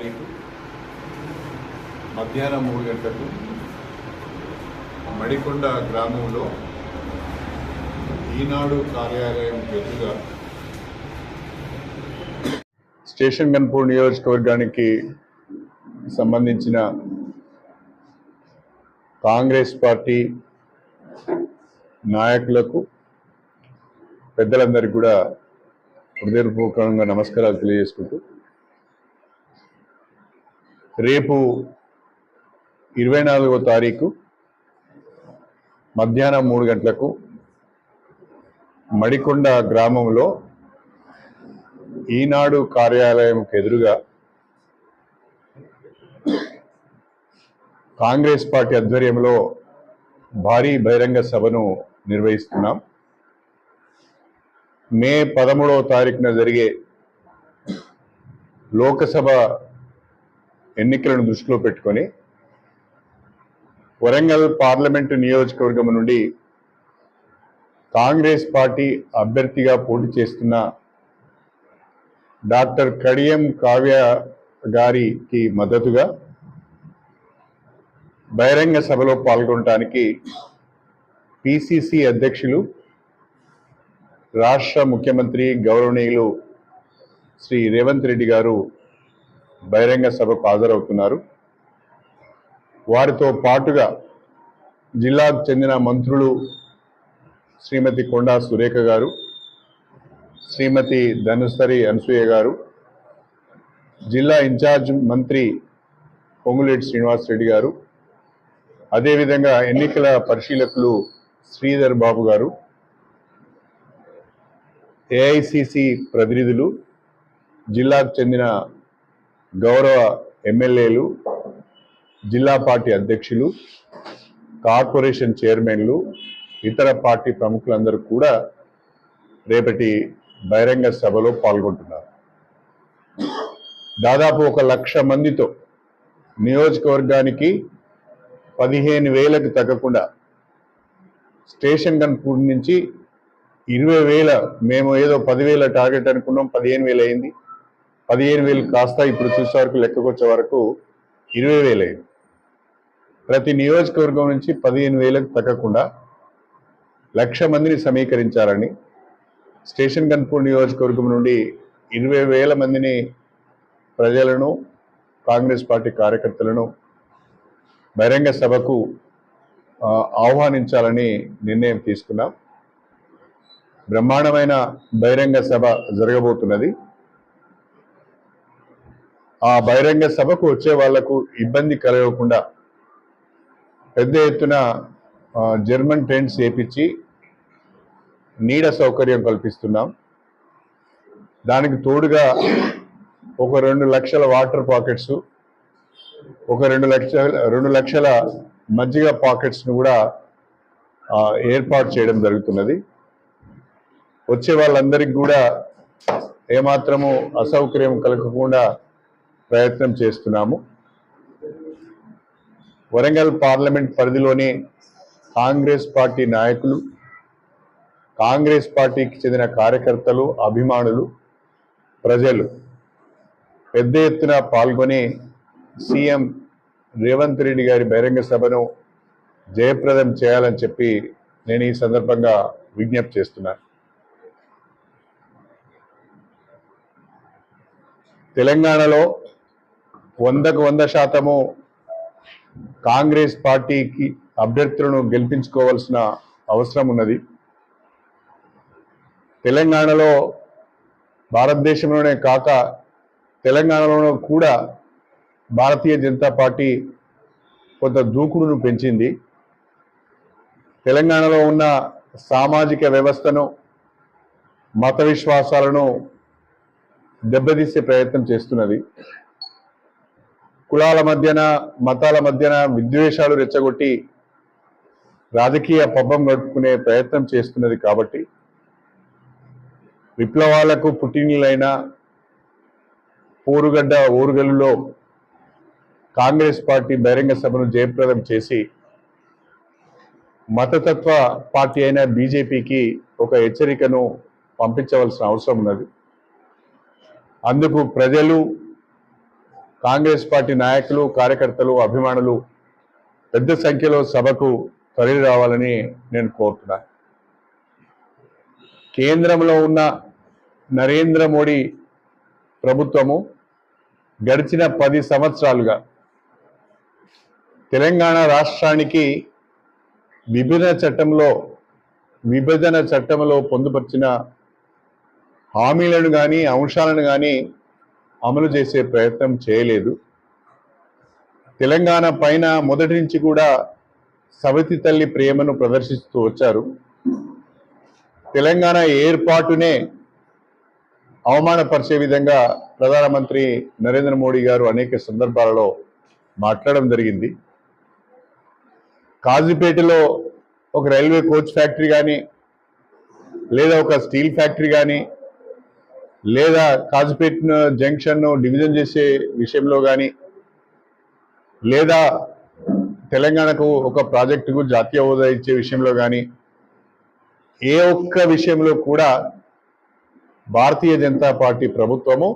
తారీఖు. మధ్యాహ్నం మూడు గంటలకు మడికొండ గ్రామంలో ఈనాడు కార్యాలయం ఎదురుగా స్టేషన్ గన్పూర్ నియోజకవర్గానికి సంబంధించిన కాంగ్రెస్ పార్టీ నాయకులకు పెద్దలందరికీ కూడా హృదయపూర్వకంగా నమస్కారాలు తెలియజేసుకుంటూ రేపు ఇరవై నాలుగో తారీఖు మధ్యాహ్నం మూడు గంటలకు మడికొండ గ్రామంలో ఈనాడు కార్యాలయంకు ఎదురుగా కాంగ్రెస్ పార్టీ ఆధ్వర్యంలో భారీ బహిరంగ సభను నిర్వహిస్తున్నాం. మే పదమూడవ తారీఖున జరిగే లోకసభ ఎన్నికలను దృష్టిలో పెట్టుకొని వరంగల్ పార్లమెంటు నియోజకవర్గం నుండి కాంగ్రెస్ పార్టీ అభ్యర్థిగా పోటీ చేస్తున్న డాక్టర్ కడియం కావ్య గారికి మద్దతుగా బహిరంగ సభలో పాల్గొనడానికి పిసిసి అధ్యక్షులు రాష్ట్ర ముఖ్యమంత్రి గౌరవనీయులు శ్రీ రేవంత్ రెడ్డి గారు బహిరంగ సభకు హాజరవుతున్నారు. వారితో పాటుగా జిల్లాకు చెందిన మంత్రులు శ్రీమతి కొండా సురేఖ గారు శ్రీమతి ధనుసరి అనసూయ గారు జిల్లా ఇన్ఛార్జ్ మంత్రి పొంగులేటి శ్రీనివాసరెడ్డి గారు అదేవిధంగా ఎన్నికల పరిశీలకులు శ్రీధర్ బాబు గారు ఏఐసిసి ప్రతినిధులు జిల్లాకు చెందిన గౌరవ ఎమ్మెల్యేలు జిల్లా పార్టీ అధ్యక్షులు కార్పొరేషన్ చైర్మన్లు ఇతర పార్టీ ప్రముఖులందరూ కూడా రేపటి బహిరంగ సభలో పాల్గొంటున్నారు. దాదాపు ఒక లక్ష మందితో నియోజకవర్గానికి పదిహేను వేలకు తగ్గకుండా స్టేషన్ కన్పూర్ నుంచి ఇరవై వేల మేము ఏదో పదివేల టార్గెట్ అనుకున్నాం పదిహేను వేలు అయింది. పదిహేను వేలు కాస్త ఇప్పుడు చూసే వరకు లెక్కకొచ్చే వరకు ఇరవై వేలు అయింది. ప్రతి నియోజకవర్గం నుంచి పదిహేను వేలకు తగ్గకుండా లక్ష మందిని సమీకరించాలని స్టేషన్ గన్పూర్ నియోజకవర్గం నుండి ఇరవై వేల మందిని ప్రజలను కాంగ్రెస్ పార్టీ కార్యకర్తలను బహిరంగ సభకు ఆహ్వానించాలని నిర్ణయం తీసుకున్నాం. బ్రహ్మాండమైన బహిరంగ సభ జరగబోతున్నది. ఆ బహిరంగ సభకు వచ్చే వాళ్ళకు ఇబ్బంది కలగకుండా పెద్ద ఎత్తున జర్మన్ టెంట్స్ వేపించి నీడ సౌకర్యం కల్పిస్తున్నాం. దానికి తోడుగా ఒక రెండు లక్షల వాటర్ పాకెట్స్ ఒక రెండు లక్షల రెండు లక్షల మజ్జిగ పాకెట్స్ను కూడా ఏర్పాటు చేయడం జరుగుతున్నది. వచ్చే వాళ్ళందరికీ కూడా ఏమాత్రము అసౌకర్యం కలగకుండా ప్రయత్నం చేస్తున్నాము. వరంగల్ పార్లమెంట్ పరిధిలోని కాంగ్రెస్ పార్టీ నాయకులు కాంగ్రెస్ పార్టీకి చెందిన కార్యకర్తలు అభిమానులు ప్రజలు పెద్ద ఎత్తున పాల్గొని సీఎం రేవంత్ రెడ్డి గారి బహిరంగ సభను జయప్రదం చేయాలని చెప్పి నేను ఈ సందర్భంగా విజ్ఞప్తి చేస్తున్నాను. తెలంగాణలో వందకు వంద శాతము కాంగ్రెస్ పార్టీకి అభ్యర్థులను గెలిపించుకోవాల్సిన అవసరం ఉన్నది. తెలంగాణలో భారతదేశంలోనే కాక తెలంగాణలో కూడా భారతీయ జనతా పార్టీ కొంత దూకుడును పెంచింది. తెలంగాణలో ఉన్న సామాజిక వ్యవస్థను మత విశ్వాసాలను దెబ్బతీసే ప్రయత్నం చేస్తున్నది. కులాల మధ్యన మతాల మధ్యన విద్వేషాలు రెచ్చగొట్టి రాజకీయ పబ్బం గడుపుకునే ప్రయత్నం చేస్తున్నది కాబట్టి విప్లవాలకు పుట్టినలైన పోరుగడ్డ ఓరుగల్లులో కాంగ్రెస్ పార్టీ బహిరంగ సభను జయప్రదం చేసి మతతత్వ పార్టీ అయిన బీజేపీకి ఒక హెచ్చరికను పంపించవలసిన అవసరం ఉన్నది. అందుకు ప్రజలు కాంగ్రెస్ పార్టీ నాయకులు కార్యకర్తలు అభిమానులు పెద్ద సంఖ్యలో సభకు తరలి రావాలని నేను కోరుతున్నాను కేంద్రంలో ఉన్న నరేంద్ర మోడీ ప్రభుత్వము గడిచిన పది సంవత్సరాలుగా తెలంగాణ రాష్ట్రానికి విభజన చట్టంలో విభజన చట్టంలో పొందుపరిచిన హామీలను కానీ అంశాలను కానీ అమలు చేసే ప్రయత్నం చేయలేదు. తెలంగాణ పైన మొదటి నుంచి కూడా సవతి తల్లి ప్రేమను ప్రదర్శిస్తూ వచ్చారు. తెలంగాణ ఏర్పాటునే అవమానపరిచే విధంగా ప్రధానమంత్రి నరేంద్ర మోడీ గారు అనేక సందర్భాలలో మాట్లాడడం జరిగింది. కాజీపేటలో ఒక రైల్వే కోచ్ ఫ్యాక్టరీ కానీ లేదా ఒక స్టీల్ ఫ్యాక్టరీ కానీ లేదా కాజుపేట్ జంక్షన్ డివిజన్ చేసే విషయంలో కానీ లేదా తెలంగాణకు ఒక ప్రాజెక్టుకు జాతీయ హోదా ఇచ్చే విషయంలో కానీ ఏ ఒక్క విషయంలో కూడా భారతీయ జనతా పార్టీ ప్రభుత్వము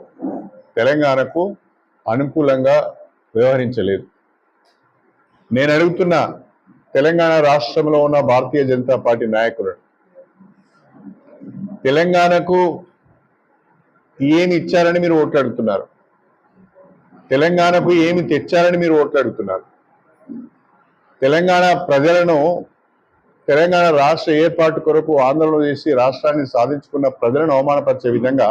తెలంగాణకు అనుకూలంగా వ్యవహరించలేదు. నేను అడుగుతున్న తెలంగాణ రాష్ట్రంలో ఉన్న భారతీయ జనతా పార్టీ నాయకులను తెలంగాణకు ఏమి ఇచ్చారని మీరు ఓట్లాడుతున్నారు తెలంగాణకు ఏమి తెచ్చారని మీరు ఓట్లాడుతున్నారు తెలంగాణ ప్రజలను తెలంగాణ రాష్ట్ర ఏర్పాటు కొరకు ఆందోళన చేసి రాష్ట్రాన్ని సాధించుకున్న ప్రజలను అవమానపరిచే విధంగా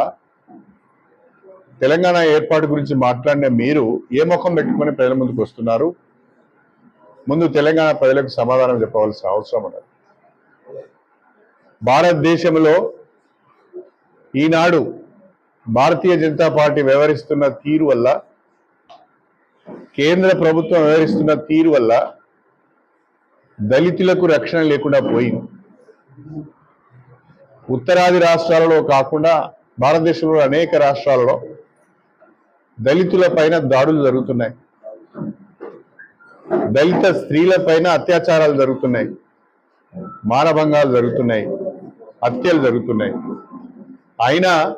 తెలంగాణ ఏర్పాటు గురించి మాట్లాడిన మీరు ఏ ముఖం పెట్టుకుని ప్రజల ముందుకు వస్తున్నారు? ముందు తెలంగాణ ప్రజలకు సమాధానం చెప్పవలసిన అవసరం ఉన్నది. భారతదేశంలో ఈనాడు భారతీయ జనతా పార్టీ వ్యవహరిస్తున్న తీరు వల్ల కేంద్ర ప్రభుత్వం వ్యవహరిస్తున్న తీరు వల్ల దళితులకు రక్షణ లేకుండా పోయింది. ఉత్తరాది రాష్ట్రాలలో కాకుండా భారతదేశంలో అనేక రాష్ట్రాలలో దళితుల పైన దాడులు జరుగుతున్నాయి. దళిత స్త్రీల పైన అత్యాచారాలు జరుగుతున్నాయి. మానభంగాలు జరుగుతున్నాయి. హత్యలు జరుగుతున్నాయి. అయినా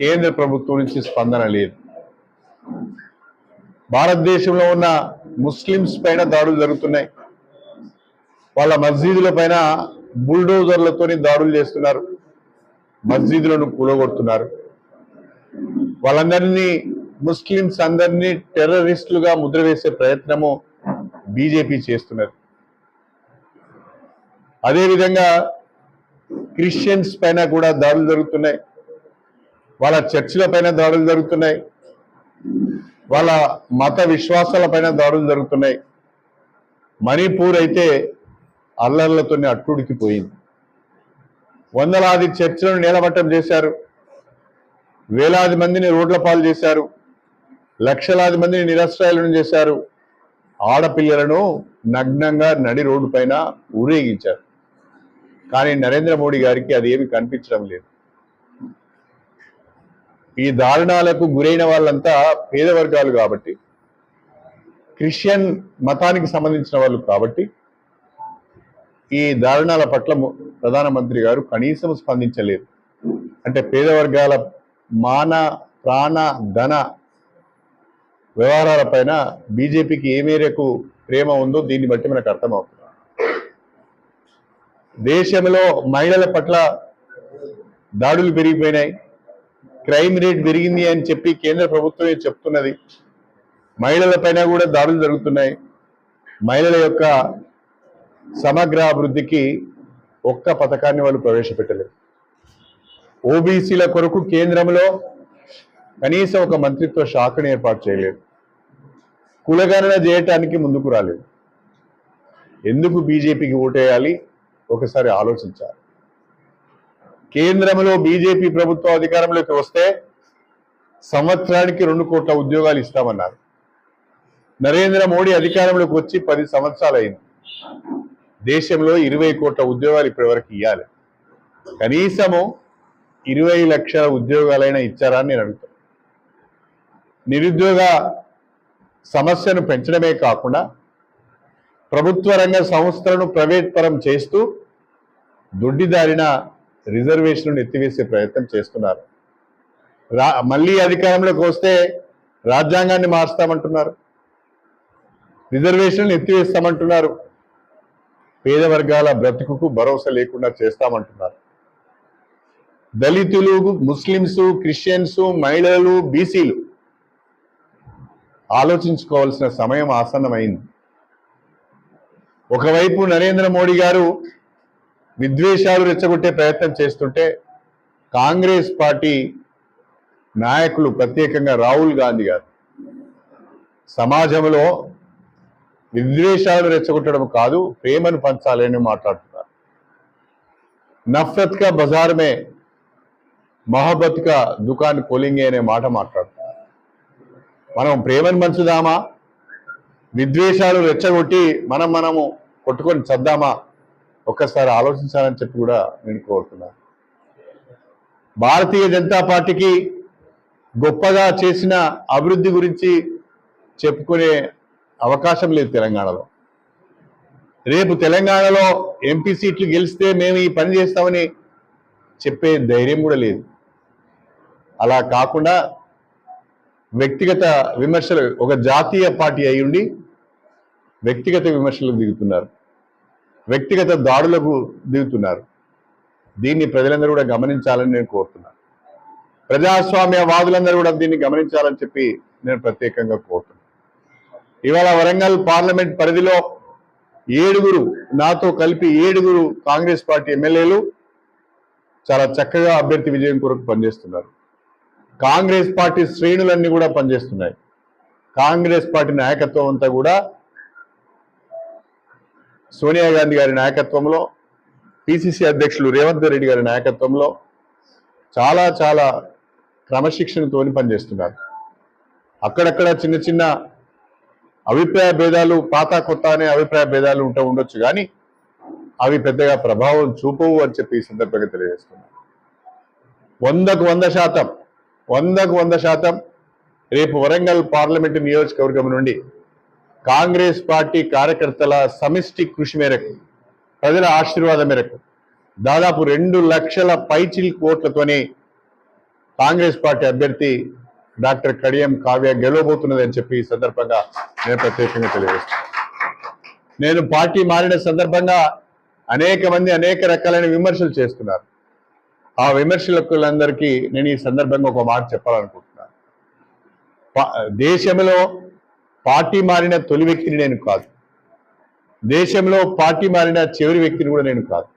కేంద్ర ప్రభుత్వం నుంచి స్పందన లేదు. భారతదేశంలో ఉన్న ముస్లిమ్స్ పైన దాడులు జరుగుతున్నాయి. వాళ్ళ మస్జీదుల పైన బుల్డోజర్లతోని దాడులు చేస్తున్నారు. మస్జీదులను కూలగొడుతున్నారు. వాళ్ళందరినీ ముస్లిమ్స్ అందరినీ టెర్రరిస్టులుగా ముద్ర వేసే ప్రయత్నము బీజేపీ చేస్తున్నారు అదేవిధంగా క్రిస్టియన్స్ పైన కూడా దాడులు జరుగుతున్నాయి. వాళ్ళ చర్చిల పైన దాడులు జరుగుతున్నాయి. వాళ్ళ మత విశ్వాసాల పైన దాడులు జరుగుతున్నాయి. మణిపూర్ అయితే అల్లర్లతో అట్టుడికిపోయింది. వందలాది చర్చలను నేలమట్టం చేశారు. వేలాది మందిని రోడ్ల పాలు చేశారు. లక్షలాది మందిని నిరస్త్రాయులను చేశారు. ఆడపిల్లలను నగ్నంగా నడి రోడ్డు పైన ఊరేగించారు. కానీ నరేంద్ర మోడీ గారికి అది ఏమి కనిపించడం లేదు. ఈ దారుణాలకు గురైన వాళ్ళంతా పేద వర్గాలు కాబట్టి క్రిస్టియన్ మతానికి సంబంధించిన వాళ్ళు కాబట్టి ఈ దారుణాల పట్ల ప్రధానమంత్రి గారు కనీసం స్పందించలేదు. అంటే పేద వర్గాల మాన ప్రాణ ధన వ్యవహారాల పైన బీజేపీకి ఏ మేరకు ప్రేమ ఉందో దీన్ని బట్టి మనకు అర్థమవుతుంది. దేశంలో మహిళల పట్ల దాడులు పెరిగిపోయినాయి. క్రైమ్ రేట్ పెరిగింది అని చెప్పి కేంద్ర ప్రభుత్వమే చెప్తున్నది. మహిళల పైన కూడా దాడులు జరుగుతున్నాయి. మహిళల యొక్క సమగ్ర అభివృద్ధికి ఒక్క పథకాన్ని వాళ్ళు ప్రవేశపెట్టలేదు. ఓబీసీల కొరకు కేంద్రంలో కనీసం ఒక మంత్రిత్వ శాఖను ఏర్పాటు చేయలేదు. కులగణన చేయటానికి ముందుకు రాలేదు. ఎందుకు బీజేపీకి ఓటేయాలి? ఒకసారి ఆలోచించాలి. కేంద్రంలో బీజేపీ ప్రభుత్వం అధికారంలోకి వస్తే సంవత్సరానికి రెండు కోట్ల ఉద్యోగాలు ఇస్తామన్నారు. నరేంద్ర మోడీ అధికారంలోకి వచ్చి పది సంవత్సరాలు అయింది దేశంలో ఇరవై కోట్ల ఉద్యోగాలు ఇప్పటివరకు ఇవ్వాలి కనీసము ఇరవై లక్షల ఉద్యోగాలైనా ఇచ్చారా అని నేను అడుగుతాను నిరుద్యోగ సమస్యను పెంచడమే కాకుండా ప్రభుత్వ రంగ సంస్థలను ప్రైవేట్ పరం చేస్తూ దొడ్డిదారిన రిజర్వేషన్లను ఎత్తివేసే ప్రయత్నం చేస్తున్నారు. రా మళ్ళీ అధికారంలోకి వస్తే రాజ్యాంగాన్ని మారుస్తామంటున్నారు రిజర్వేషన్లు ఎత్తివేస్తామంటున్నారు. పేద వర్గాల బ్రతుకుకు భరోసా లేకుండా చేస్తామంటున్నారు. దళితులు ముస్లింస్ క్రిస్టియన్స్ మహిళలు బీసీలు ఆలోచించుకోవాల్సిన సమయం ఆసన్నమైంది. ఒకవైపు నరేంద్ర మోడీ గారు విద్వేషాలు రెచ్చగొట్టే ప్రయత్నం చేస్తుంటే కాంగ్రెస్ పార్టీ నాయకులు ప్రత్యేకంగా రాహుల్ గాంధీ గారు. సమాజంలో విద్వేషాలు రెచ్చగొట్టడం కాదు ప్రేమను పంచాలని మాట్లాడుతున్నారు. నఫరత్ కా బజార్ మే మొహబ్బత్ కా దుకాన్ కోలింగే అనే మాట మాట్లాడుతున్నారు. మనం ప్రేమను పంచుదామా? విద్వేషాలు రెచ్చగొట్టి మనం మనము కొట్టుకొని చద్దామా? ఒక్కసారి ఆలోచించాలని చెప్పి కూడా నేను కోరుతున్నాను భారతీయ జనతా పార్టీకి గొప్పగా చేసిన అభివృద్ధి గురించి చెప్పుకునే అవకాశం లేదు తెలంగాణలో. రేపు తెలంగాణలో ఎంపీ సీట్లు గెలిస్తే మేము ఈ పని చేస్తామని చెప్పే ధైర్యం కూడా లేదు. అలా కాకుండా వ్యక్తిగత విమర్శలు ఒక జాతీయ పార్టీ అయి ఉండి వ్యక్తిగత విమర్శలకు దిగుతున్నారు. వ్యక్తిగత దాడులకు దిగుతున్నారు. దీన్ని ప్రజలందరూ కూడా గమనించాలని నేను కోరుతున్నాను. ప్రజాస్వామ్యవాదులందరూ కూడా దీన్ని గమనించాలని చెప్పి నేను ప్రత్యేకంగా కోరుతున్నాను. ఇవాళ వరంగల్ పార్లమెంట్ పరిధిలో ఏడుగురు నాతో కలిపి ఏడుగురు కాంగ్రెస్ పార్టీ ఎమ్మెల్యేలు చాలా చక్కగా అభ్యర్థి విజయం కొరకు పనిచేస్తున్నారు. కాంగ్రెస్ పార్టీ శ్రేణులన్నీ కూడా పనిచేస్తున్నాయి. కాంగ్రెస్ పార్టీ నాయకత్వం అంతా కూడా సోనియా గాంధీ గారి నాయకత్వంలో పిసిసి అధ్యక్షులు రేవంత్ రెడ్డి గారి నాయకత్వంలో చాలా చాలా క్రమశిక్షణతోని పనిచేస్తున్నారు. అక్కడక్కడ చిన్న చిన్న అభిప్రాయ భేదాలు పాత కొత్త అనే అభిప్రాయ భేదాలు ఉంటూ ఉండొచ్చు కానీ అవి పెద్దగా ప్రభావం చూపవు అని చెప్పి ఈ సందర్భంగా తెలియజేస్తున్నాను. వందకు వంద శాతం వందకు వంద శాతం రేపు వరంగల్ పార్లమెంటు నియోజకవర్గం నుండి కాంగ్రెస్ పార్టీ కార్యకర్తల సమిష్టి కృషి మేరకు ప్రజల ఆశీర్వాదం మేరకు దాదాపు రెండు లక్షల పైచిల్ కోట్లతోనే కాంగ్రెస్ పార్టీ అభ్యర్థి డాక్టర్ కడియం కావ్య గెలవబోతున్నది అని చెప్పి ఈ సందర్భంగా నేను ప్రత్యేకంగా తెలియజేస్తాను నేను పార్టీ మారిన సందర్భంగా అనేక మంది అనేక రకాలైన విమర్శలు చేస్తున్నారు. ఆ విమర్శలకులందరికీ నేను ఈ సందర్భంగా ఒక మాట చెప్పాలనుకుంటున్నాను. దేశంలో పార్టీ మారిన తొలి వ్యక్తిని నేను కాదు. దేశంలో పార్టీ మారిన చివరి వ్యక్తిని కూడా నేను కాదు.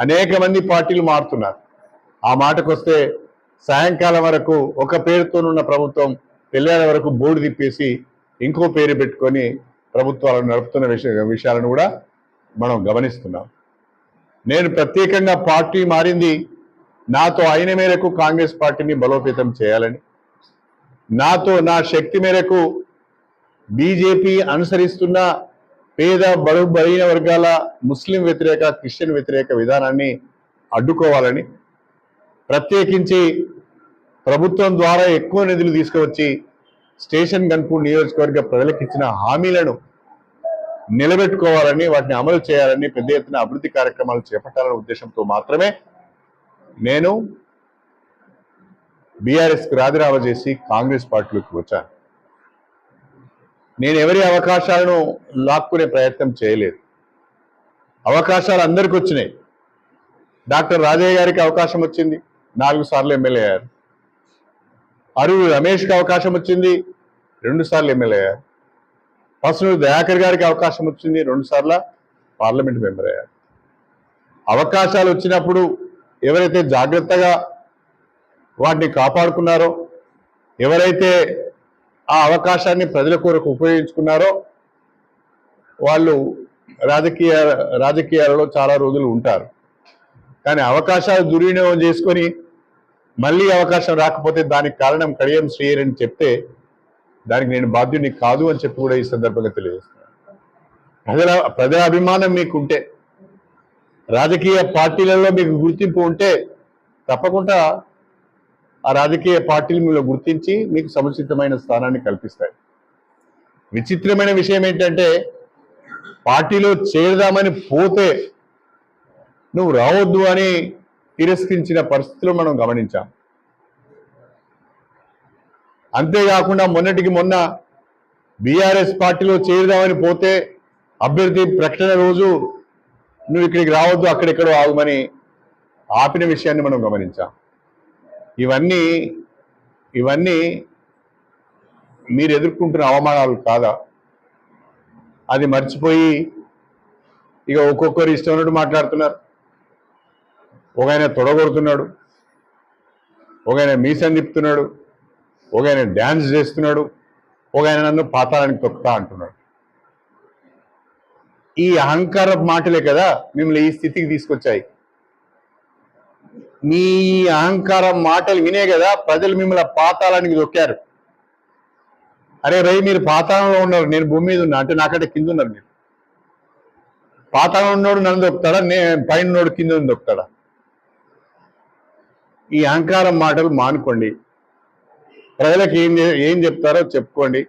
అనేక మంది పార్టీలు మారుతున్నారు. ఆ మాటకొస్తే సాయంకాలం వరకు ఒక పేరుతోనున్న ప్రభుత్వం తెల్లారి వరకు బోర్డు తిప్పేసి ఇంకో పేరు పెట్టుకొని ప్రభుత్వాలను నడుపుతున్న విషయ విషయాలను కూడా మనం గమనిస్తున్నాం. నేను ప్రత్యేకంగా పార్టీ మారింది నాతో అయిన మేరకు కాంగ్రెస్ పార్టీని బలోపేతం చేయాలని నాతో నా శక్తి మేరకు బీజేపీ అనుసరిస్తున్న పేద బడు బలహీన వర్గాల ముస్లిం వ్యతిరేక క్రిస్టియన్ వ్యతిరేక విధానాన్ని అడ్డుకోవాలని ప్రత్యేకించి ప్రభుత్వం ద్వారా ఎక్కువ నిధులు తీసుకువచ్చి స్టేషన్ గన్పూర్ నియోజకవర్గ ప్రజలకు ఇచ్చిన హామీలను నిలబెట్టుకోవాలని వాటిని అమలు చేయాలని పెద్ద ఎత్తున అభివృద్ధి కార్యక్రమాలు చేపట్టాలనే ఉద్దేశంతో మాత్రమే నేను బీఆర్ఎస్కి రాజీనామా చేసి కాంగ్రెస్ పార్టీలోకి వచ్చాను. నేను ఎవరి అవకాశాలను లాక్కునే ప్రయత్నం చేయలేదు. అవకాశాలు అందరికి వచ్చినాయి. డాక్టర్ రాజయ్య గారికి అవకాశం వచ్చింది. నాలుగు సార్లు ఎమ్మెల్యే అయ్యారు. అరువు రమేష్కి అవకాశం వచ్చింది. రెండు సార్లు ఎమ్మెల్యే అయ్యారు. పసునూరు దయాకర్ గారికి అవకాశం వచ్చింది. రెండు సార్ల పార్లమెంట్ మెంబర్ అయ్యారు. అవకాశాలు వచ్చినప్పుడు ఎవరైతే జాగ్రత్తగా వాటిని కాపాడుకున్నారో ఎవరైతే ఆ అవకాశాన్ని ప్రజల కొరకు ఉపయోగించుకున్నారో వాళ్ళు రాజకీయ రాజకీయాలలో చాలా రోజులు ఉంటారు. కానీ అవకాశాలు దుర్వినియోగం చేసుకొని మళ్ళీ అవకాశం రాకపోతే దానికి కారణం కడియం శ్రీయర్ అని చెప్తే దానికి నేను బాధ్యుని కాదు అని చెప్పి కూడా ఈ సందర్భంగా తెలియజేస్తున్నాను. ప్రజల ప్రజా అభిమానం మీకుంటే రాజకీయ పార్టీలలో మీకు గుర్తింపు ఉంటే తప్పకుండా ఆ రాజకీయ పార్టీలు మీరు గుర్తించి మీకు సముచితమైన స్థానాన్ని కల్పిస్తాయి. విచిత్రమైన విషయం ఏంటంటే పార్టీలో చేరదామని పోతే నువ్వు రావద్దు అని తిరస్కరించిన పరిస్థితులు మనం గమనించాం. అంతేకాకుండా మొన్నటికి మొన్న బీఆర్ఎస్ పార్టీలో చేరుదామని పోతే అభ్యర్థి ప్రకటన రోజు నువ్వు ఇక్కడికి రావద్దు అక్కడెక్కడో ఆగమని ఆపిన విషయాన్ని మనం గమనించాం. ఇవన్నీ ఇవన్నీ మీరు ఎదుర్కొంటున్న అవమానాలు కాదా? అది మర్చిపోయి ఇక ఒక్కొక్కరు ఇష్టం ఉన్నట్టు మాట్లాడుతున్నారు. ఒక ఆయన తొడగొడుతున్నాడు ఒక ఆయన మీసం తిప్పుతున్నాడు ఒక ఆయన డ్యాన్స్ చేస్తున్నాడు ఒక ఆయన నన్ను పాతాళానికి తొక్కుతా అంటున్నాడు. ఈ అహంకార మాటలే కదా మిమ్మల్ని ఈ స్థితికి తీసుకొచ్చాయి. మీ అహంకారం మాటలు వినే కదా ప్రజలు మిమ్మల్ని పాతాళానికి దొక్కారు. అరే రై మీరు పాతాళంలో ఉన్నారు నేను భూమి మీద ఉన్నా అంటే నాకంటే కింద ఉన్నారు మీరు. పాతాళం ఉన్నోడు నన్ను దొక్కుతాడా? నేను పైన ఉన్నోడు కింద దొక్కుతాడా? ఈ అహంకారం మాటలు మానుకోండి. ప్రజలకు ఏం ఏం చెప్తారో చెప్పుకోండి.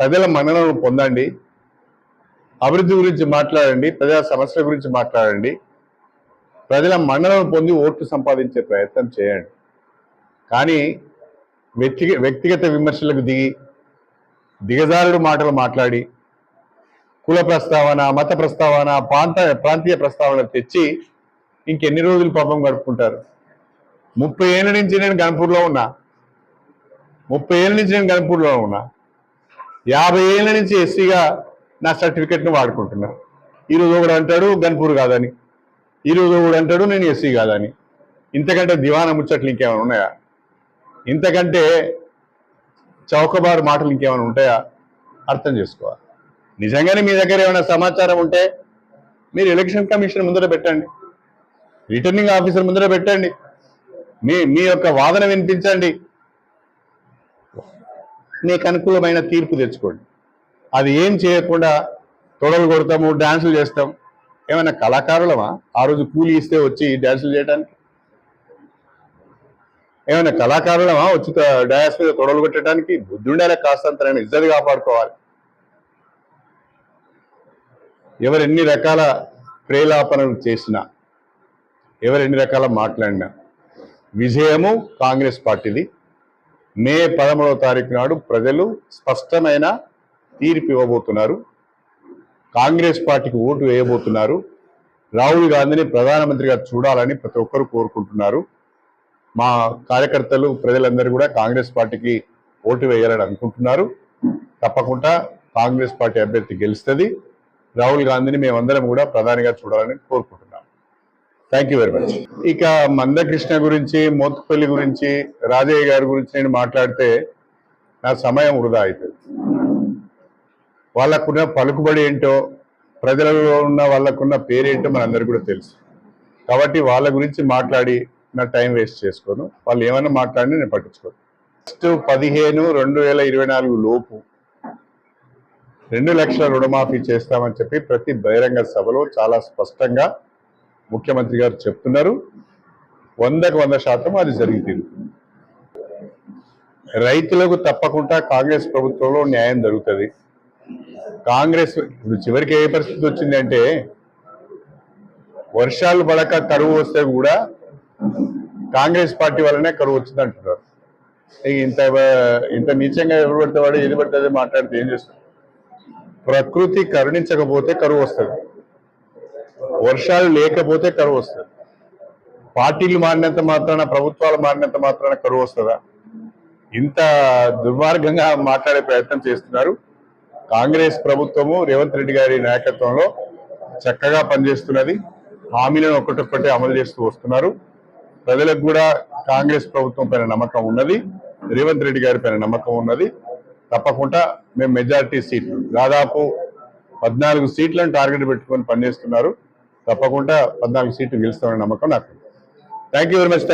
ప్రజల మన్ననలు పొందండి. అభివృద్ధి గురించి మాట్లాడండి ప్రజా సమస్యల గురించి మాట్లాడండి. ప్రజల మన్నలను పొంది ఓట్లు సంపాదించే ప్రయత్నం చేయండి. కానీ వ్యక్తిగ వ్యక్తిగత విమర్శలకు దిగి దిగజారుడు మాటలు మాట్లాడి కుల ప్రస్తావన మత ప్రస్తావన ప్రాంత ప్రాంతీయ ప్రస్తావన తెచ్చి ఇంకెన్ని రోజులు పాపం గడుపుకుంటారు? ముప్పై ఏళ్ళ నుంచి నేను గణపూర్లో ఉన్నా. ముప్పై ఏళ్ళ నుంచి నేను గణపూర్లో ఉన్నా. యాభై ఏళ్ళ నుంచి ఎస్సీగా నా సర్టిఫికెట్ను వాడుకుంటున్నా. ఈరోజు ఒకడు అంటాడు గణపూర్ కాదని. ఈరోజు ఒకడు అంటాడు నేను ఎస్సీ కాదని. ఇంతకంటే దివాన ముచ్చట్లు ఇంకేమైనా ఉన్నాయా? ఇంతకంటే చౌకబారు మాటలు ఇంకేమైనా ఉంటాయా? అర్థం చేసుకోవాలి. నిజంగానే మీ దగ్గర ఏమైనా సమాచారం ఉంటే మీరు ఎలక్షన్ కమిషన్ ముందర పెట్టండి. రిటర్నింగ్ ఆఫీసర్ ముందర పెట్టండి. మీ మీ యొక్క వాదన వినిపించండి. మీకు అనుకూలమైన తీర్పు తెచ్చుకోండి. అది ఏం చేయకుండా తొడలు కొడతాము డాన్సులు చేస్తాం. ఏమైనా కళాకారులమా? ఆ రోజు కూలి ఇస్తే వచ్చి డాన్సులు చేయడానికి ఏమైనా కళాకారులమా వచ్చి త- డయాస్ మీద తొడలు కొట్టడానికి బుద్ధి ఉండాలి కాస్తంత ఇజ్జత్ కాపాడుకోవాలి. ఎవరు ఎన్ని రకాల ప్రేలాపనలు చేసినా ఎవరు ఎన్ని రకాల మాట్లాడినా విజయము కాంగ్రెస్ పార్టీది. మే పదమూడవ తారీఖు నాడు ప్రజలు స్పష్టమైన తీర్పు ఇవ్వబోతున్నారు. కాంగ్రెస్ పార్టీకి ఓటు వేయబోతున్నారు. రాహుల్ గాంధీని ప్రధానమంత్రిగా చూడాలని ప్రతి ఒక్కరు కోరుకుంటున్నారు. మా కార్యకర్తలు ప్రజలందరూ కూడా కాంగ్రెస్ పార్టీకి ఓటు వేయాలని అనుకుంటున్నారు. తప్పకుండా కాంగ్రెస్ పార్టీ అభ్యర్థి గెలుస్తుంది. రాహుల్ గాంధీని మేమందరం కూడా ప్రధానిగా చూడాలని కోరుకుంటున్నాం. థ్యాంక్ యూ వెరీ మచ్ ఇక మందకృష్ణ గురించి మోత్పల్లి గురించి రాజయ్య గారి గురించి నేను మాట్లాడితే నా సమయం వృధా అవుతుంది వాళ్ళకున్న పలుకుబడి ఏంటో ప్రజలలో ఉన్న వాళ్ళకున్న పేరేంటో మనందరికీ కూడా తెలుసు. కాబట్టి వాళ్ళ గురించి మాట్లాడి నా టైం వేస్ట్ చేసుకోను. వాళ్ళు ఏమైనా మాట్లాడి నేను పట్టించుకోను. ఫస్ట్ పదిహేను రెండు వేల ఇరవై నాలుగు లోపు రెండు లక్షల రుణమాఫీ చేస్తామని చెప్పి ప్రతి బహిరంగ సభలో చాలా స్పష్టంగా ముఖ్యమంత్రి గారు చెప్తున్నారు. వందకు వంద శాతం అది జరిగి రైతులకు తప్పకుండా కాంగ్రెస్ ప్రభుత్వంలో న్యాయం జరుగుతుంది. కాంగ్రెస్ ఇప్పుడు చివరికి ఏ పరిస్థితి వచ్చిందంటే వర్షాలు పడక కరువు వస్తే కూడా కాంగ్రెస్ పార్టీ వల్లనే కరువు వచ్చింది అంటున్నారు. ఇంత ఇంత నీచంగా ఎవరు పడితే వాడు ఏది పడితే మాట్లాడితే ఏం చేస్తారు? ప్రకృతి కరుణించకపోతే కరువు వస్తుంది. వర్షాలు లేకపోతే కరువు వస్తుంది. పార్టీలు మారినంత మాత్రాన ప్రభుత్వాలు మారినంత మాత్రాన కరువు వస్తుందా? ఇంత దుర్మార్గంగా మాట్లాడే ప్రయత్నం చేస్తున్నారు. కాంగ్రెస్ ప్రభుత్వము రేవంత్ రెడ్డి గారి నాయకత్వంలో చక్కగా పనిచేస్తున్నది. హామీలను ఒకటొక్కటి అమలు చేస్తూ వస్తున్నారు. ప్రజలకు కూడా కాంగ్రెస్ ప్రభుత్వం పైన నమ్మకం ఉన్నది. రేవంత్ రెడ్డి గారి పైన నమ్మకం ఉన్నది. తప్పకుండా మేము మెజారిటీ సీట్లు దాదాపు పద్నాలుగు సీట్లను టార్గెట్ పెట్టుకొని పనిచేస్తున్నారు. తప్పకుండా పద్నాలుగు సీట్లు గెలుస్తామనే నమ్మకం నాకు థ్యాంక్ యూ వెరీ మచ్.